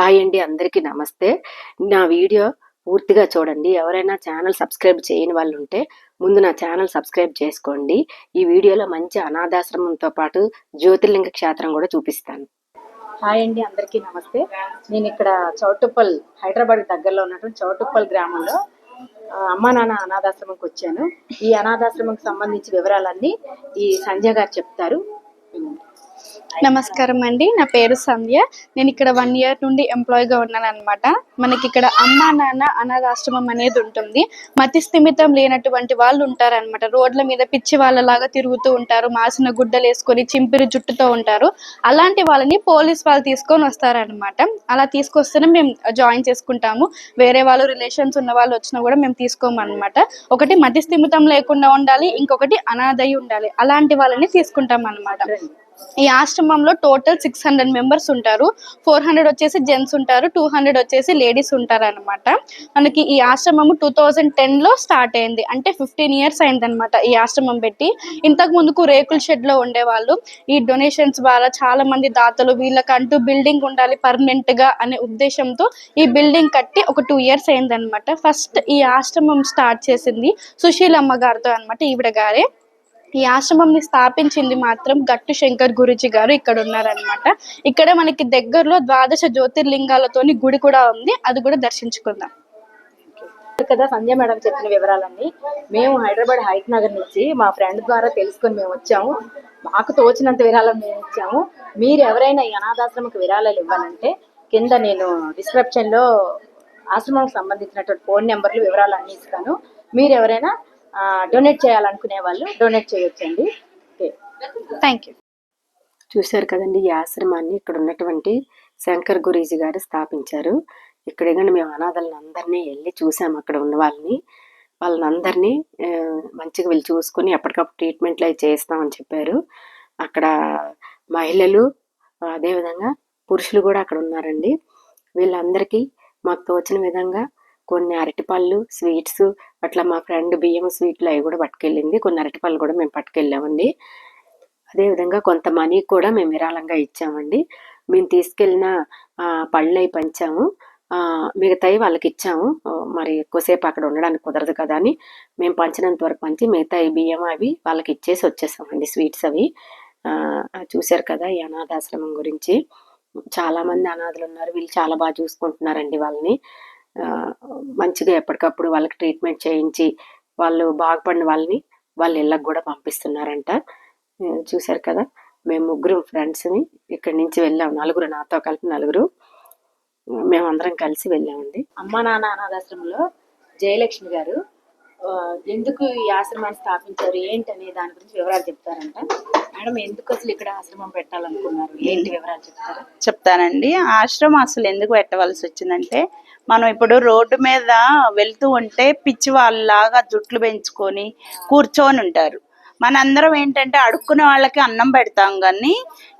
Hi అండి అందరికీ నమస్తే. నా వీడియో పూర్తిగా చూడండి. ఎవరైనా ఛానల్ సబ్స్క్రైబ్ చేయని వాళ్ళు ఉంటే ముందు నా ఛానల్ సబ్స్క్రైబ్ చేసుకోండి. ఈ వీడియోలో మంచి అనాథాశ్రమంతో పాటు జ్యోతిర్లింగ క్షేత్రం కూడా చూపిస్తాను. హాయ్ అండి అందరికీ నమస్తే. నేను ఇక్కడ చౌటుప్పల్ హైదరాబాద్ దగ్గరలో ఉన్నటువంటి చౌటుప్పల్ గ్రామంలో అమ్మా నాన్న అనాథాశ్రమంకి వచ్చాను. ఈ అనాథాశ్రమంకి సంబంధించిన వివరాలన్నీ ఈ సంజయ్ గారు చెప్తారు. వినండి. నమస్కారం అండి. నా పేరు సంధ్య. నేను ఇక్కడ వన్ ఇయర్ నుండి ఎంప్లాయీగా ఉన్నాను అనమాట మనకి ఇక్కడ అమ్మ నాన్న అనాథాశ్రమం అనేది ఉంటుంది. మతి స్థిమితం లేనటువంటి వాళ్ళు ఉంటారన్నమాట. రోడ్ల మీద పిచ్చి వాళ్ళలాగా తిరుగుతూ ఉంటారు. మాసిన గుడ్డలు వేసుకొని చింపిరి జుట్టుతో ఉంటారు. అలాంటి వాళ్ళని పోలీస్ వాళ్ళు తీసుకొని వస్తారనమాట అలా తీసుకొస్తేనే మేము జాయిన్ చేసుకుంటాము. వేరే వాళ్ళు రిలేషన్స్ ఉన్న వాళ్ళు వచ్చినా కూడా మేము తీసుకోమన్నమాట. ఒకటి మతి స్థిమితం లేకుండా ఉండాలి. ఇంకొకటి అనాథయి ఉండాలి. అలాంటి వాళ్ళని తీసుకుంటాం అన్నమాట ఈ ఆశ్రమంలో టోటల్ సిక్స్ హండ్రెడ్ మెంబర్స్ ఉంటారు. ఫోర్ హండ్రెడ్ వచ్చేసి జెంట్స్ ఉంటారు. టూ హండ్రెడ్ వచ్చేసి లేడీస్ ఉంటారు అనమాట మనకి ఈ ఆశ్రమం టూ థౌజండ్ టెన్లో స్టార్ట్ అయింది. అంటే ఫిఫ్టీన్ ఇయర్స్ అయిందనమాట ఈ ఆశ్రమం పెట్టి. ఇంతకు ముందుకు రేకుల షెడ్లో ఉండేవాళ్ళు. ఈ డొనేషన్స్ ద్వారా చాలా మంది దాతలు వీళ్ళకంటూ బిల్డింగ్ ఉండాలి పర్మనెంట్గా అనే ఉద్దేశంతో ఈ బిల్డింగ్ కట్టి ఒక టూ ఇయర్స్ అయిందనమాట ఫస్ట్ ఈ ఆశ్రమం స్టార్ట్ చేసింది సుశీలమ్మ గారితో అనమాట ఈవిడ గారే. ఈ ఆశ్రమంని స్థాపించింది మాత్రం గట్టు శంకర్ గురుజీ గారు ఇక్కడ ఉన్నారనమాట ఇక్కడ మనకి దగ్గరలో ద్వాదశ జ్యోతిర్లింగాలతోని గుడి కూడా ఉంది. అది కూడా దర్శించుకుందాం. కదా సంధ్య మేడం చెప్పిన వివరాలన్నీ. మేము హైదరాబాద్ హైట్ నగర్ నుంచి మా ఫ్రెండ్ ద్వారా తెలుసుకొని మేము వచ్చాము. మాకు తోచినంత విరాళం మేము ఇచ్చాము. మీరు ఎవరైనా ఈ అనాథాశ్రమకు విరాళాలు ఇవ్వాలంటే కింద నేను డిస్క్రిప్షన్లో ఆశ్రమంకి సంబంధించినటువంటి ఫోన్ నెంబర్లు వివరాలు అన్ని ఇస్తాను. మీరు ఎవరైనా డొనేట్ చేయాలనుకునే వాళ్ళు డొనేట్ చేయొచ్చండి. ఓకే. థ్యాంక్ యూ చూశారు కదండి ఈ ఆశ్రమాన్ని ఇక్కడ ఉన్నటువంటి శంకర్ గురీజీ గారు స్థాపించారు. ఇక్కడ కానీ మేము అనాథలను అందరినీ వెళ్ళి చూసాము అక్కడ ఉన్న వాళ్ళని. వాళ్ళని అందరినీ మంచిగా వెళ్ళి చూసుకొని ఎప్పటికప్పుడు ట్రీట్మెంట్లు అవి చేస్తామని చెప్పారు. అక్కడ మహిళలు అదేవిధంగా పురుషులు కూడా అక్కడ ఉన్నారండి. వీళ్ళందరికీ మాకు తోచిన విధంగా కొన్ని అరటిపళ్ళు స్వీట్స్ అట్లా మా ఫ్రెండ్ బియ్యం స్వీట్లు అవి కూడా పట్టుకెళ్ళింది. కొన్ని అరటిపళ్ళు కూడా మేము పట్టుకెళ్ళామండి. అదేవిధంగా కొంత మనీ కూడా మేము విరాళంగా ఇచ్చామండి. మేము తీసుకెళ్ళిన పళ్ళు అవి పంచాము. మిగతాయి వాళ్ళకి ఇచ్చాము. మరి ఎక్కువసేపు అక్కడ ఉండడానికి కుదరదు కదా అని మేము పంచినంత వరకు పంచి మిగతాయి బియ్యం అవి వాళ్ళకి ఇచ్చేసి వచ్చేసామండి స్వీట్స్ అవి. చూశారు కదా ఈ అనాథాశ్రమం గురించి. చాలామంది అనాథలు ఉన్నారు. వీళ్ళు చాలా బాగా చూసుకుంటున్నారండి వాళ్ళని. మంచిగా ఎప్పటికప్పుడు వాళ్ళకి ట్రీట్మెంట్ చేయించి వాళ్ళు బాగుపడిన వాళ్ళని వాళ్ళ ఇళ్ళకి కూడా పంపిస్తున్నారంట. చూశారు కదా? మేము ముగ్గురు ఫ్రెండ్స్ని ఇక్కడి నుంచి వెళ్ళాము. నలుగురు నాతో కలిపి నలుగురు. మేమందరం కలిసి వెళ్ళామండి. అమ్మ నాన్న అనాథాశ్రమంలో జయలక్ష్మి గారు ఎందుకు ఈ ఆశ్రమాన్ని స్థాపించారు? ఏంటి అనే దాని గురించి వివరాలు చెప్తారంట. మేడం ఎందుకు అసలు ఇక్కడ ఆశ్రమం పెట్టాలనుకున్నారు? ఏంటి వివరాలు చెప్తారా? చెప్తానండి. ఆశ్రమం అసలు ఎందుకు పెట్టవలసి వచ్చిందంటే మనం ఇప్పుడు రోడ్డు మీద వెళ్తూ ఉంటే పిచ్చి వాళ్ళలాగా జుట్లు పెంచుకొని కూర్చొని ఉంటారు. మనందరం ఏంటంటే అడుక్కునే వాళ్ళకి అన్నం పెడతాం కానీ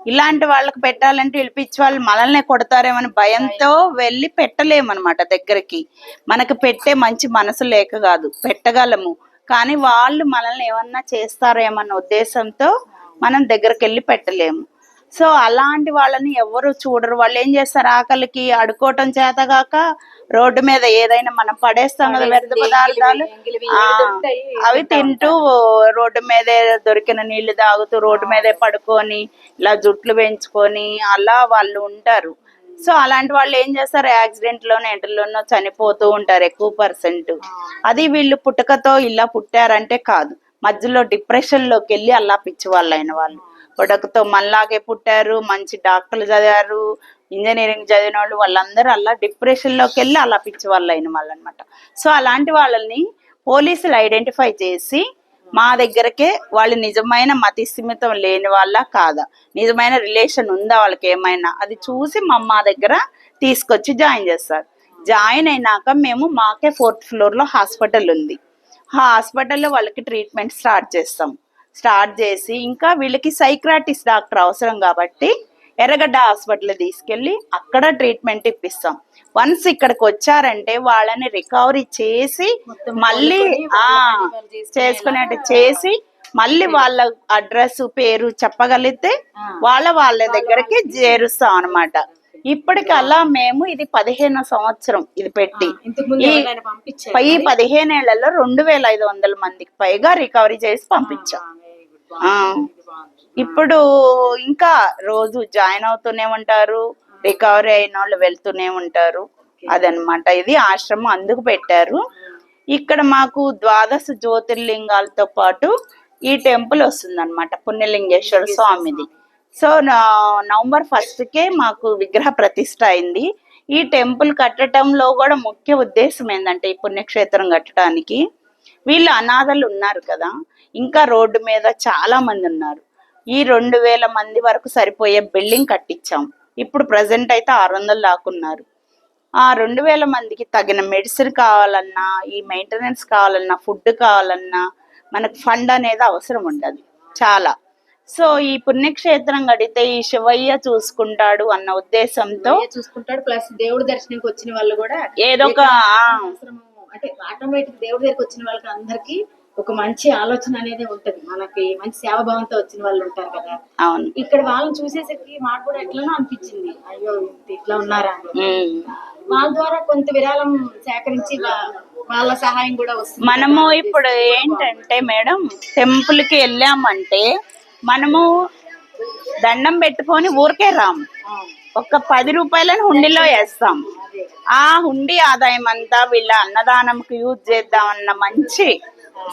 ఇలాంటి వాళ్ళకి పెట్టాలంటే పిలిపించి వాళ్ళు మనల్ని కొడతారేమని భయంతో వెళ్ళి పెట్టలేమన్నమాట దగ్గరికి. మనకి పెట్టే మంచి మనసు లేక కాదు పెట్టగలము. కానీ వాళ్ళు మనల్ని ఏమన్నా చేస్తారేమన్న ఉద్దేశంతో మనం దగ్గరికి వెళ్ళి పెట్టలేము. సో అలాంటి వాళ్ళని ఎవరు చూడరు. వాళ్ళు ఏం చేస్తారు? ఆకలికి అడుకోవటం చేతగాక రోడ్డు మీద ఏదైనా మనం పడేస్తాం కదా వ్యర్థ పదార్థాలు అవి తింటూ రోడ్డు మీదే దొరికిన నీళ్ళు తాగుతూ రోడ్డు మీదే పడుకొని ఇలా జుట్లు పెంచుకొని అలా వాళ్ళు ఉంటారు. సో అలాంటి వాళ్ళు ఏం చేస్తారు? యాక్సిడెంట్ లోనో ఎంటలోనో చనిపోతూ ఉంటారు ఎక్కువ పర్సెంట్. అది వీళ్ళు పుట్టుకతో ఇలా పుట్టారంటే కాదు. మధ్యలో డిప్రెషన్లోకి వెళ్ళి అలా పిచ్చి వాళ్ళు అయిన వాళ్ళు. పుడకతో మనలాగే పుట్టారు మంచి డాక్టర్లు చదివారు ఇంజనీరింగ్ చదివిన వాళ్ళు వాళ్ళందరూ అలా డిప్రెషన్లోకి వెళ్ళి అలా పిచ్చి వాళ్ళు అయిన వాళ్ళు అనమాట సో అలాంటి వాళ్ళని పోలీసులు ఐడెంటిఫై చేసి మా దగ్గరకే వాళ్ళు నిజమైన మతిస్థిమితం లేని వాళ్ళ కాదా? నిజమైన రిలేషన్ ఉందా వాళ్ళకి ఏమైనా? అది చూసి మా మా దగ్గర తీసుకొచ్చి జాయిన్ చేస్తారు. జాయిన్ అయినాక మేము మాకే ఫోర్త్ ఫ్లోర్లో హాస్పిటల్ ఉంది. ఆ హాస్పిటల్లో వాళ్ళకి ట్రీట్మెంట్ స్టార్ట్ చేస్తాం. స్టార్ట్ చేసి ఇంకా వీళ్ళకి సైక్రాటిస్ట్ డాక్టర్ అవసరం కాబట్టి ఎర్రగడ్డ హాస్పిటల్ తీసుకెళ్ళి అక్కడ ట్రీట్మెంట్ ఇప్పిస్తాం. వన్స్ ఇక్కడికి వచ్చారంటే వాళ్ళని రికవరీ చేసి మళ్ళీ ఆ చేసుకునేట్టు చేసి మళ్ళీ వాళ్ళ అడ్రస్ పేరు చెప్పగలిగితే వాళ్ళ వాళ్ళ దగ్గరికి చేరుస్తాం అన్నమాట. ఇప్పటికి అలా మేము ఇది పదిహేను సంవత్సరం ఇది పెట్టి. ఈ ఎవరైనా పంపించారా పై పదిహేనేళ్ళలో రెండు వేల ఐదు వందల మందికి పైగా రికవరీ చేసి పంపించాం. ఇప్పుడు ఇంకా రోజు జాయిన్ అవుతూనే ఉంటారు రికవరీ అయిన వాళ్ళు వెళ్తూనే ఉంటారు. అదనమాట ఇది ఆశ్రమం అందుకు పెట్టారు. ఇక్కడ మాకు ద్వాదశ జ్యోతిర్లింగాలతో పాటు ఈ టెంపుల్ వస్తుంది అనమాట పుణ్యలింగేశ్వర స్వామిది. సో నవంబర్ ఫస్ట్ కే మాకు విగ్రహ ప్రతిష్ట అయింది. ఈ టెంపుల్ కట్టడంలో కూడా ముఖ్య ఉద్దేశం ఏంటంటే ఈ పుణ్యక్షేత్రం కట్టడానికి. వీళ్ళు అనాథలు ఉన్నారు కదా ఇంకా రోడ్డు మీద చాలా మంది ఉన్నారు. ఈ రెండు వేల మంది వరకు సరిపోయే బిల్డింగ్ కట్టించాం. ఇప్పుడు ప్రజెంట్ అయితే ఆరు వందలు దాకున్నారు ఆ రెండు వేల మందికి తగిన మెడిసిన్ కావాలన్నా ఈ మెయింటెనెన్స్ కావాలన్నా ఫుడ్ కావాలన్నా మనకు ఫండ్ అనేది అవసరం ఉండదు. చాలా. సో ఈ పుణ్యక్షేత్రం గడితే ఈ శివయ్య చూసుకుంటాడు అన్న ఉద్దేశంతో చూసుకుంటాడు. ప్లస్ దేవుడి దర్శనానికి వచ్చిన వాళ్ళు కూడా ఏదో ఒక అంటే ఆటోమేటిక్ దేవుడి దగ్గరికి వచ్చిన వాళ్ళకి అందరికి ఒక మంచి ఆలోచన అనేది ఉంటది. మనకి మంచి సేవాభావంతో వచ్చిన వాళ్ళు ఉంటారు కదా. అవును. ఇక్కడ వాళ్ళని చూసేసరికి మాకు కూడా ఎట్లనో అనిపించింది. అయ్యో ఇట్లా ఉన్నారా. వాళ్ళ ద్వారా కొంత విరాళం సేకరించి వాళ్ళ సహాయం కూడా వస్తుంది. మనము ఇప్పుడు ఏంటంటే మేడం టెంపుల్కి వెళ్ళామంటే మనము దండం పెట్టుకొని ఊరికే రాము ఒక పది రూపాయలను హుండీలో వేస్తాం. ఆ హుండీ ఆదాయం అంతా వీళ్ళ అన్నదానంకి యూజ్ చేద్దామన్న మంచి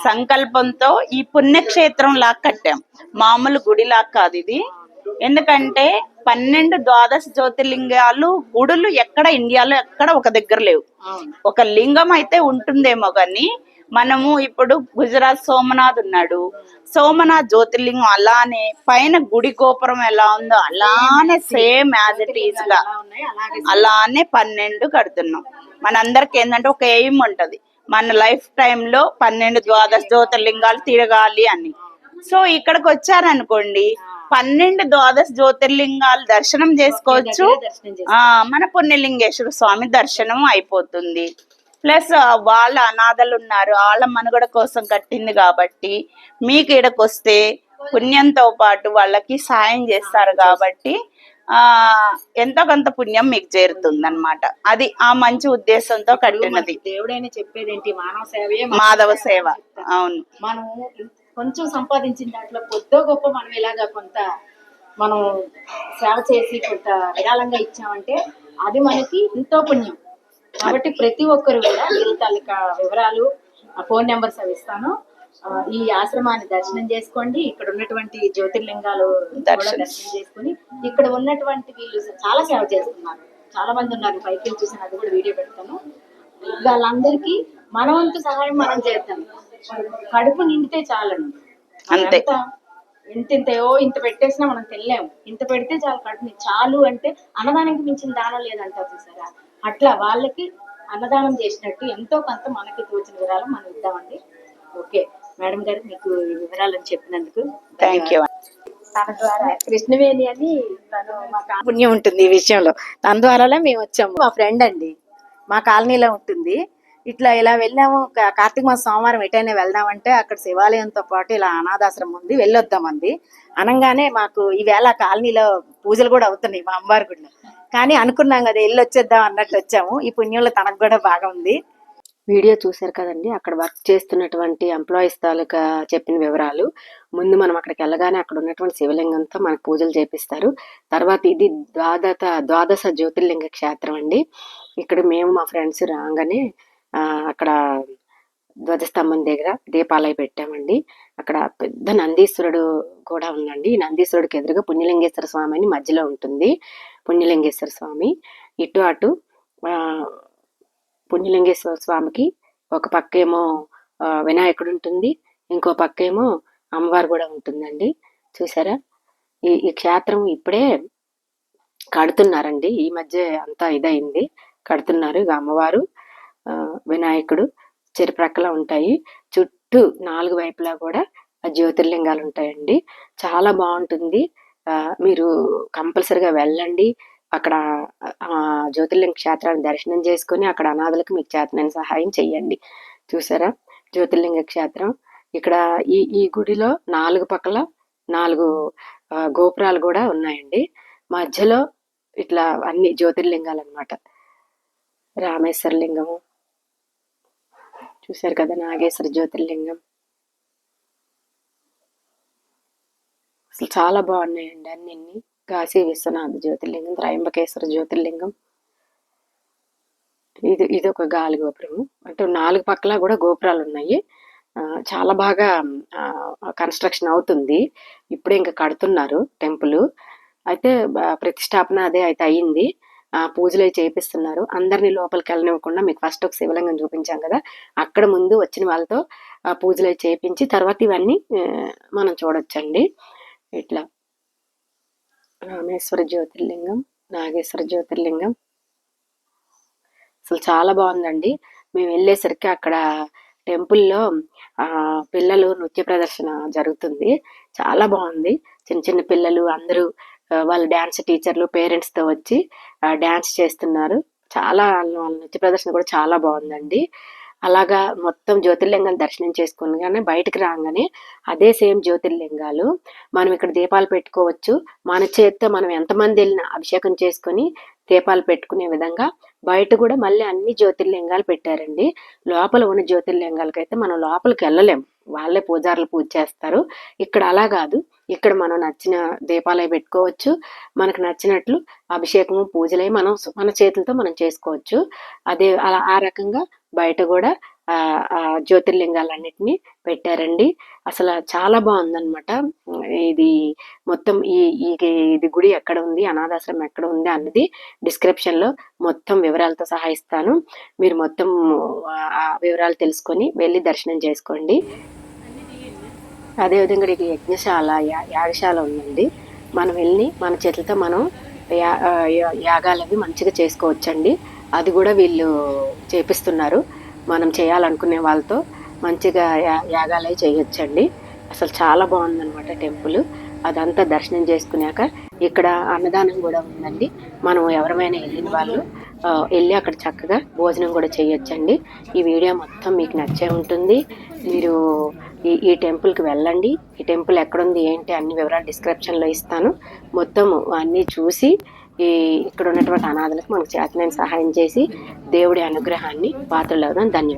సంకల్పంతో ఈ పుణ్యక్షేత్రం లాగా కట్టాం. మామూలు గుడి లాగా కాదు ఇది. ఎందుకంటే పన్నెండు ద్వాదశ జ్యోతిర్లింగాలు గుడులు ఎక్కడ ఇండియాలో ఎక్కడ ఒక దగ్గర లేవు. ఒక లింగం అయితే ఉంటుందేమో కానీ మనము ఇప్పుడు గుజరాత్ సోమనాథ్ ఉన్నాడు. సోమనాథ్ జ్యోతిర్లింగం అలానే పైన గుడి గోపురం ఎలా ఉందో అలానే సేమ్ యాజ్ ఇట్ ఈజ్గా. అలానే పన్నెండు కడుతున్నాం. మనందరికి ఏంటంటే ఒక ఎయిమ్ ఉంటది. మన లైఫ్ టైంలో పన్నెండు ద్వాదశ జ్యోతిర్లింగాలు తిరగాలి అని. సో ఇక్కడికి వచ్చారనుకోండి పన్నెండు ద్వాదశ జ్యోతిర్లింగాలు దర్శనం చేసుకోవచ్చు. ఆ మన పుణ్యలింగేశ్వర స్వామి దర్శనం అయిపోతుంది. ప్లస్ వాళ్ళ అనాథలు ఉన్నారు. వాళ్ళ మనుగడ కోసం కట్టింది కాబట్టి మీకు ఇక్కడికి వస్తే పుణ్యంతో పాటు వాళ్ళకి సాయం చేస్తారు. కాబట్టి ఎంతో కొంత పుణ్యం మీకు చేరుతుంది అనమాట అది ఆ మంచి ఉద్దేశంతో కట్టినది. దేవుడైనా చెప్పేది ఏంటి మానవ సేవయే మాధవ సేవ. అవును. మనము కొంచెం సంపాదించిన దాంట్లో కొద్దో గొప్ప మనం ఇలాగా కొంత మనం సేవ చేసి కొంత విరాళంగా ఇచ్చామంటే అది మనకి ఎంతో పుణ్యం. కాబట్టి ప్రతి ఒక్కరు కూడా తాలూకా వివరాలు ఆ ఫోన్ నెంబర్స్ అవి ఇస్తాను. ఆ, ఈ ఆశ్రమాన్ని దర్శనం చేసుకోండి. ఇక్కడ ఉన్నటువంటి జ్యోతిర్లింగాలు దర్శనం. చేసుకుని ఇక్కడ ఉన్నటువంటి వీళ్ళు చాలా సేవ చేస్తున్నారు. చాలా మంది ఉన్నారు. పైకి చూసాను అది కూడా వీడియో పెడతాను. వాళ్ళందరికీ మన వంతు సహాయం మనం చేద్దాం. కడుపు నిండితే చాలండి. అంతే. ఇంత ఇంతయో ఇంత పెట్టేసినా మనం తినలేము. ఇంత పెడితే చాలు కడుపుని చాలు అంటే అన్నదానానికి మించిన దానం లేదంటారు చూసారా? అట్లా వాళ్ళకి అన్నదానం చేసినట్టు ఎంతో కొంత మనకి తోచిన వివరాలు మనం ఇద్దామండి. ఓకే. మేడం గారు మీకు వివరాలను చెప్పినందుకు థ్యాంక్ యూ తన ద్వారా కృష్ణవేణి అని తను మా పుణ్యం ఉంటుంది ఈ విషయంలో. తన ద్వారానే మేము వచ్చాము. మా ఫ్రెండ్ అండి. మా కాలనీలో ఉంటుంది. ఇట్లా ఇలా వెళ్ళాము. కార్తీక మాసం సోమవారం ఎటైనా వెళ్దామంటే అక్కడ శివాలయంతో పాటు ఇలా అనాథాశ్రమం ఉంది. వెళ్ళొద్దామంది. అనగానే మాకు ఈవేళ కాలనీలో పూజలు కూడా అవుతున్నాయి మా అమ్మవారి గుడిలో. కానీ అనుకున్నాం కదా వెళ్ళి వచ్చేద్దాం అన్నట్టు వచ్చాము. ఈ పుణ్యంలో తనకు కూడా బాగా ఉంది. వీడియో చూశారు కదండి. అక్కడ వర్క్ చేస్తున్నటువంటి ఎంప్లాయీస్ తాలూకా చెప్పిన వివరాలు. ముందు మనం అక్కడికి వెళ్ళగానే అక్కడ ఉన్నటువంటి శివలింగంతో మనకు పూజలు చేపిస్తారు. తర్వాత ఇది ద్వాదత ద్వాదశ జ్యోతిర్లింగ క్షేత్రం అండి. ఇక్కడ మేము మా ఫ్రెండ్స్ రాగానే అక్కడ ధ్వజస్తంభం దగ్గర దీపాలయ పెట్టామండి. అక్కడ పెద్ద నందీశ్వరుడు కూడా ఉందండి. ఈ నందీశ్వరుడికి ఎదురుగా పుణ్యలింగేశ్వర స్వామి అని మధ్యలో ఉంటుంది. పుణ్యలింగేశ్వర స్వామి. ఇటు అటు పుణ్యలింగేశ్వర స్వామికి ఒక పక్కేమో వినాయకుడు ఉంటుంది. ఇంకో పక్కేమో అమ్మవారు కూడా ఉంటుందండి. చూసారా? ఈ ఈ క్షేత్రం ఇప్పుడే కడుతున్నారండి. ఈ మధ్య అంతా ఇదైంది. కడుతున్నారు ఇక అమ్మవారు వినాయకుడు. చెరుప్రక్కల ఉంటాయి. చుట్టూ నాలుగు వైపులా కూడా జ్యోతిర్లింగాలు ఉంటాయండి. చాలా బాగుంటుంది. మీరు కంపల్సరిగా వెళ్ళండి. అక్కడ జ్యోతిర్లింగ క్షేత్రాన్ని దర్శనం చేసుకొని అక్కడ అనాథలకు మీకు చేతనైన సహాయం చేయండి చూసారా? జ్యోతిర్లింగ క్షేత్రం. ఇక్కడ ఈ ఈ గుడిలో నాలుగు పక్కల నాలుగు గోపురాలు కూడా ఉన్నాయండి. మధ్యలో ఇట్లా అన్ని జ్యోతిర్లింగాలు అనమాట రామేశ్వర లింగము. చూశారు కదా? నాగేశ్వర జ్యోతిర్లింగం. అసలు చాలా బాగున్నాయండి అన్నీ కాశీ విశ్వనాథ జ్యోతిర్లింగం త్రయంబకేశ్వర జ్యోతిర్లింగం. ఇది ఇది ఒక గాలి గోపురం అంటే నాలుగు పక్కల కూడా గోపురాలు ఉన్నాయి చాలా బాగా కన్స్ట్రక్షన్ అవుతుంది. ఇప్పుడే ఇంకా కడుతున్నారు టెంపుల్. అయితే ప్రతిష్టాపన అదే అయితే అయ్యింది పూజలు అవి చేపిస్తున్నారు. అందరినీ లోపలికి వెళ్ళనివ్వకుండా మీకు ఫస్ట్ ఒక శివలింగం చూపించాం కదా. అక్కడ ముందు వచ్చిన వాళ్ళతో పూజలు అవి చేపించి తర్వాత ఇవన్నీ మనం చూడొచ్చండి. ఇట్లా. రామేశ్వర జ్యోతిర్లింగం నాగేశ్వర జ్యోతిర్లింగం. అసలు చాలా బాగుందండి. మేము వెళ్ళేసరికి అక్కడ టెంపుల్లో పిల్లలు నృత్య ప్రదర్శన జరుగుతుంది. చాలా బాగుంది. చిన్న చిన్న పిల్లలు అందరూ వాళ్ళ డ్యాన్స్ టీచర్లు పేరెంట్స్తో వచ్చి డ్యాన్స్ చేస్తున్నారు. చాలా వాళ్ళ నృత్య ప్రదర్శన కూడా చాలా బాగుందండి. అలాగా మొత్తం జ్యోతిర్లింగాలు దర్శనం చేసుకుని బయటకు రాగానే అదే సేమ్ జ్యోతిర్లింగాలు. మనం ఇక్కడ దీపాలు పెట్టుకోవచ్చు. మన చేత్తో మనం ఎంతమంది వెళ్ళినా అభిషేకం చేసుకొని దీపాలు పెట్టుకునే విధంగా బయట కూడా మళ్ళీ అన్ని జ్యోతిర్లింగాలు పెట్టారండి. లోపల ఉన్న జ్యోతిర్లింగాలకైతే మనం లోపలికి వెళ్ళలేం. వాళ్ళే పూజారులు పూజ చేస్తారు. ఇక్కడ అలా కాదు. ఇక్కడ మనం నచ్చిన దీపాలే పెట్టుకోవచ్చు. మనకు నచ్చినట్లు అభిషేకము పూజలై మనం మన చేతులతో మనం చేసుకోవచ్చు. అదే అలా ఆ రకంగా బయట కూడా ఆ జ్యోతిర్లింగాలన్నిటిని పెట్టారండి. అసలు చాలా బాగుందన్నమాట. ఇది మొత్తం ఈ ఈ ఇది గుడి ఎక్కడ ఉంది అనాథాశ్రమం ఎక్కడ ఉంది అన్నది డిస్క్రిప్షన్లో మొత్తం వివరాలతో సహా ఇస్తాను. మీరు మొత్తం వివరాలు తెలుసుకొని వెళ్ళి దర్శనం చేసుకోండి. అదేవిధంగా ఇది యజ్ఞశాల యా- యాగశాల ఉందండి. మనం వెళ్ళి మన చేతులతో మనం యా- యా- యాగాలు అవి మంచిగా చేసుకోవచ్చండి. అది కూడా వీళ్ళు చేపిస్తున్నారు. మనం చేయాలనుకునే వాళ్ళతో మంచిగా యా- యాగాలు చేయొచ్చండి. అసలు చాలా బాగుందనమాట టెంపుల్. అదంతా దర్శనం చేసుకున్నాక ఇక్కడ అన్నదానం కూడా ఉందండి. మనం ఎవరమైనా వెళ్ళిన వాళ్ళు వెళ్ళి అక్కడ చక్కగా భోజనం కూడా చేయొచ్చండి. ఈ వీడియో మొత్తం మీకు నచ్చే ఉంటుంది. మీరు ఈ ఈ టెంపుల్కి వెళ్ళండి. ఈ టెంపుల్ ఎక్కడుంది ఏంటి అన్ని వివరాలు డిస్క్రిప్షన్లో ఇస్తాను. మొత్తం అన్నీ చూసి ఈ ఇక్కడ ఉన్నటువంటి అనాథలకు మనకు చేతనైన సహాయం చేసి దేవుడి అనుగ్రహాన్ని పాత్రలు ధన్యవాదాలు.